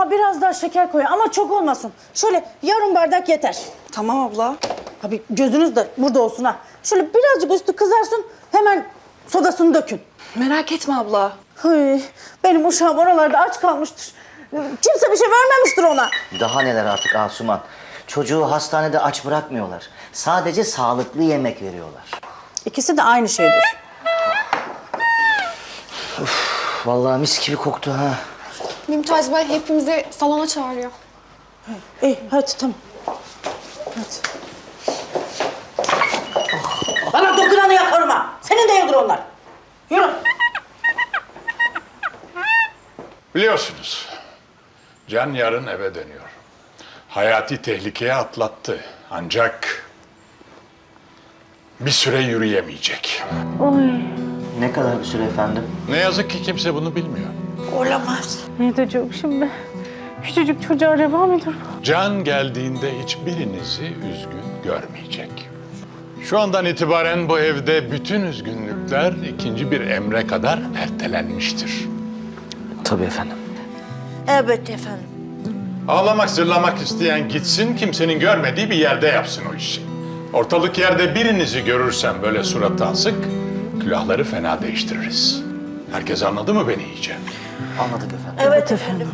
Aa, biraz daha şeker koy ama çok olmasın. Şöyle yarım bardak yeter. Tamam abla. Tabii gözünüz de burada olsun ha. Şöyle birazcık üstü kızarsın hemen sodasını dökün. Merak etme abla. Hıy, benim uşağım oralarda aç kalmıştır. Kimse bir şey vermemiştir ona. Daha neler artık Asuman. Çocuğu hastanede aç bırakmıyorlar. Sadece sağlıklı yemek veriyorlar. İkisi de aynı şeydir. Vallahi mis gibi koktu ha. Mümtaz Bey hepimizi salona çağırıyor. İyi hadi tamam. Hadi. Bana dokunanı yakarım ha. Senin de yıldır onlar. Yürü. Biliyorsunuz, Can yarın eve dönüyor. Hayati tehlikeye atlattı. Ancak bir süre yürüyemeyecek. Ne kadar bir süre efendim? Ne yazık ki kimse bunu bilmiyor. Olamaz. Ne diyeceğim şimdi? Küçücük çocuğa reva mıdır? Can geldiğinde hiçbirinizi üzgün görmeyecek. Şu andan itibaren bu evde bütün üzgünlükler ikinci bir emre kadar ertelenmiştir. Tabii efendim. Evet efendim. Ağlamak, zırlamak isteyen gitsin, kimsenin görmediği bir yerde yapsın o işi. Ortalık yerde birinizi görürsem böyle suratı asık, külahları fena değiştiririz. Herkes anladı mı beni iyice? Anladık efendim. Evet efendim.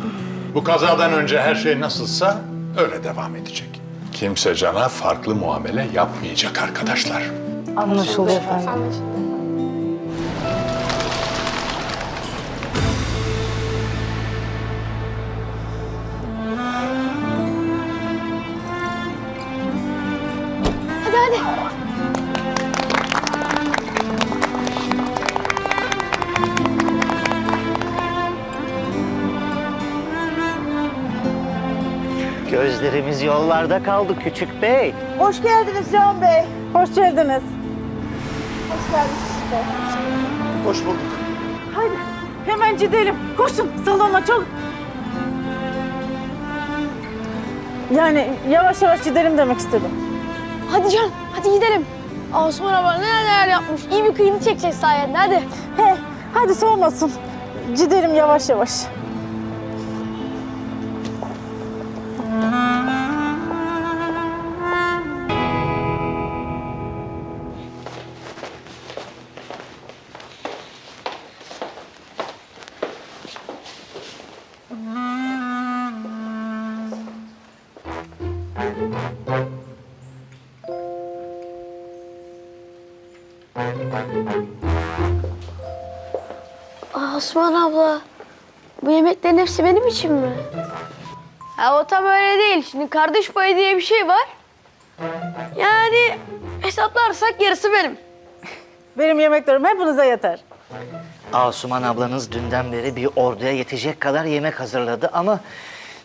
Bu kazadan önce her şey nasılsa öyle devam edecek. Kimse cana farklı muamele yapmayacak arkadaşlar. Anlaşıldı efendim. Gözlerimiz yollarda kaldı küçük bey. Hoş geldiniz Can Bey. Hoş geldiniz. Hoş bulduk. Haydi hemen gidelim. Koşun salona çok. Yani yavaş yavaş gidelim demek istedim. Hadi Can hadi gidelim. Aa sonra bana neler neler yapmış. İyi bir kıyını çekeceğiz sayende hadi. He, hadi soğumasın. Gidelim yavaş yavaş. Aa Osman abla. Bu yemeklerin hepsi benim için mi? Ha o tam öyle değil. Şimdi kardeş payı diye bir şey var. Yani hesaplarsak yarısı benim. Benim yemeklerim hepinize yeter. Asuman ablanız dünden beri bir orduya yetecek kadar yemek hazırladı ama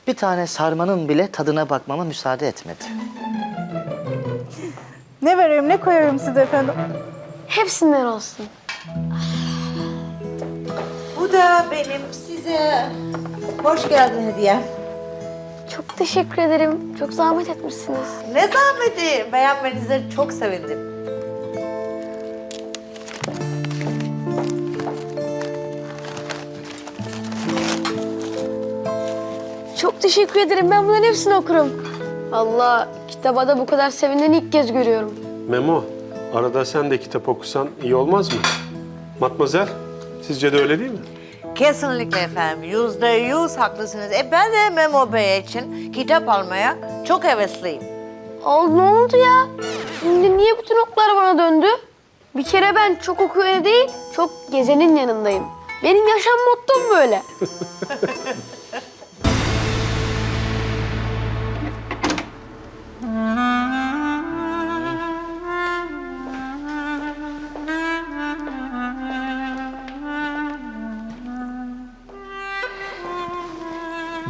bir tane sarmanın bile tadına bakmama müsaade etmedi. Ne vereyim ne koyayım size efendim? Hepsinden olsun. Bu da benim size hoş geldin hediye. Çok teşekkür ederim. Çok zahmet etmişsiniz. Ne zahmeti. Beğenmenize çok sevindim. Çok teşekkür ederim. Ben bunların hepsini okurum. Allah kitaba da bu kadar sevineni ilk kez görüyorum. Memo, arada sen de kitap okusan iyi olmaz mı? Matmazel, sizce de öyle değil mi? Kesinlikle efendim. Yüzde yüz haklısınız. E ben de Memo Bey için kitap almaya çok hevesliyim. Aa, ne oldu ya? Şimdi niye bütün oklar bana döndü? Bir kere ben çok okuyan değil, çok gezenin yanındayım. Benim yaşam mottom böyle.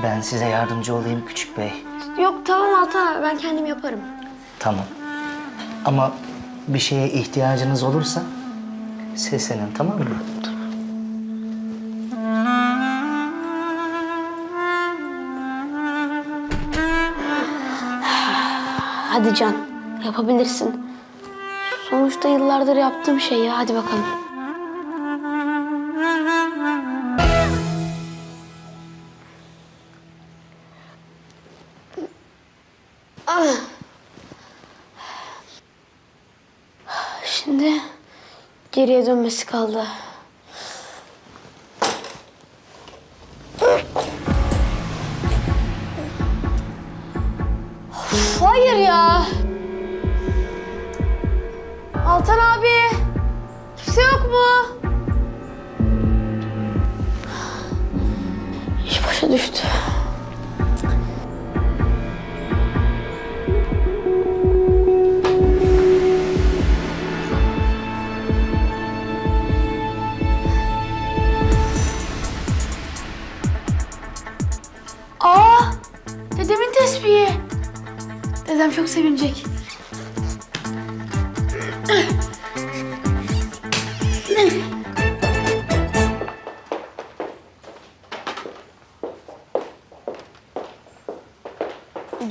Ben size yardımcı olayım küçük bey. Yok tamam Altan ben kendim yaparım. Tamam. Ama bir şeye ihtiyacınız olursa seslenin tamam mı? Hadi Can, yapabilirsin. Sonuçta yıllardır yaptığım şey ya. Hadi bakalım. Geriye dönmesi kaldı. Of, hayır ya. Altan abi. Kimse yok mu? İş başa düştü. Dedem çok sevinecek.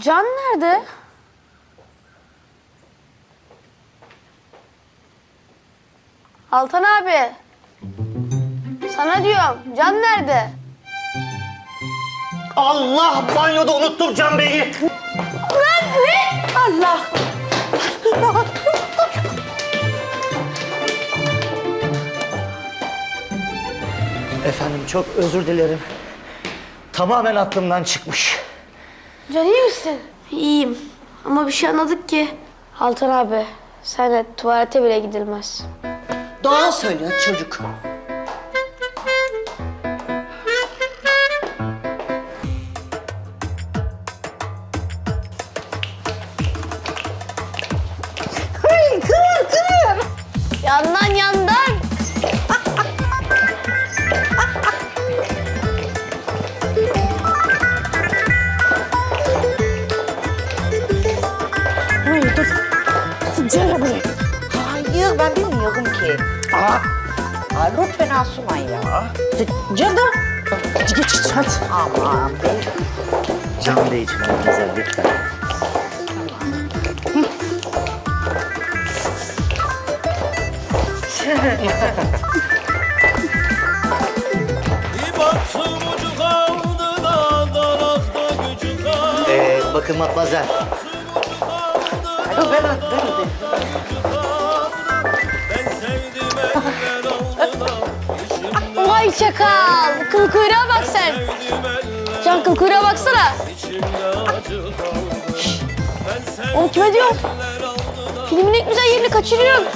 Can nerede? Altan abi. Sana diyorum. Can nerede? Allah banyoda unuttum Can Bey'i. Allah. Efendim çok özür dilerim. Tamamen aklımdan çıkmış. Can iyi misin? İyiyim. Ama bir şey anladık ki. Altan abi, senle tuvalete bile gidilmez. Doğru söylüyor çocuk. Yandan yandan. Buraya dur. Gel buraya. Hayır ben bilmiyorum ki. Aa. Aa, lütfen Asuman ya. De. Geç geç hadi. Aman be. Can Bey için Matmazel lütfen. Ee, bakın Matmazel. Alo ben içimde Vay çakal. Kıl kuyruğa bak sen. Can kıl kuyruğa baksana. Oğlum kime da Filmin en güzel yerini kaçırıyorsun.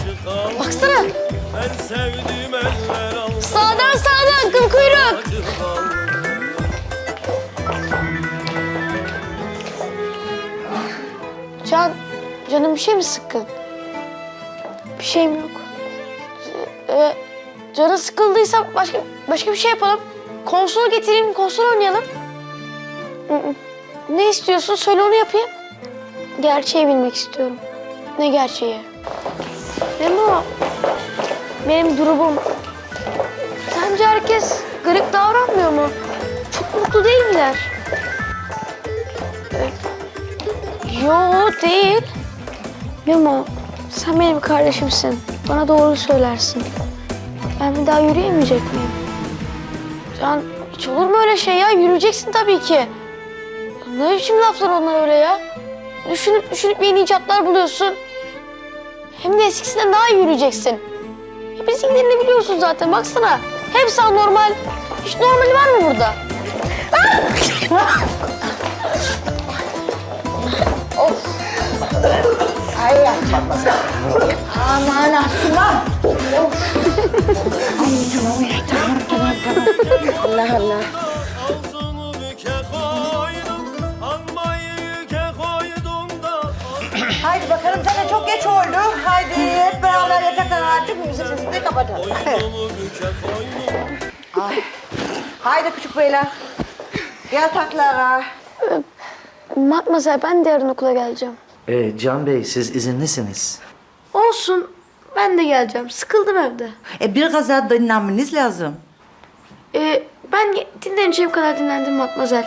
Baksana. Ben sevdim eller aldı Sağdan sağdan kıl kuyruk. Can, canım bir şey mi sıkkın? Bir şeyim yok. Ee, canı sıkıldıysa başka başka bir şey yapalım. Konsol getireyim, konsol oynayalım. Ne istiyorsun? Söyle onu yapayım. Gerçeği bilmek istiyorum. Ne gerçeği? Memo, benim durumum. Sence herkes garip davranmıyor mu? Çok mutlu değil miler? Yo değil. Memo sen benim kardeşimsin. Bana doğru söylersin. Ben bir daha yürüyemeyecek miyim? Can hiç olur mu öyle şey ya? Yürüyeceksin tabii ki. Ne biçim laflar onlar öyle ya? Düşünüp düşünüp yeni icatlar buluyorsun. Hem de eskisinden daha iyi yürüyeceksin. Ya bizimkilerini biliyorsun zaten baksana. Hepsi anormal. Hiç normali var mı burada? Aman Asuman. Allah Allah. Yataktan artık müzik sesini kapatalım. Ay. Haydi küçük beyler. Yataklara. Matmazel ben de yarın okula geleceğim. Ee, Can Bey siz izinlisiniz. Olsun. Ben de geleceğim. Sıkıldım evde. E biraz daha dinlenmeniz lazım. Ee, ben dinleneceğim kadar dinlendim Matmazel.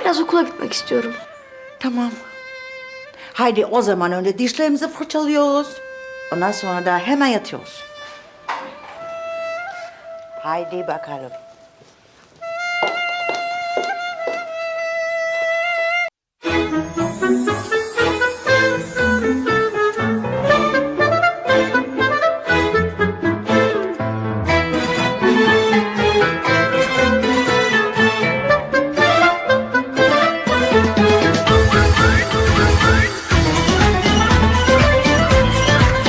Biraz okula gitmek istiyorum. Tamam. Haydi o zaman önce dişlerimizi fırçalıyoruz. Ondan sonra da hemen yatıyoruz. Haydi bakalım.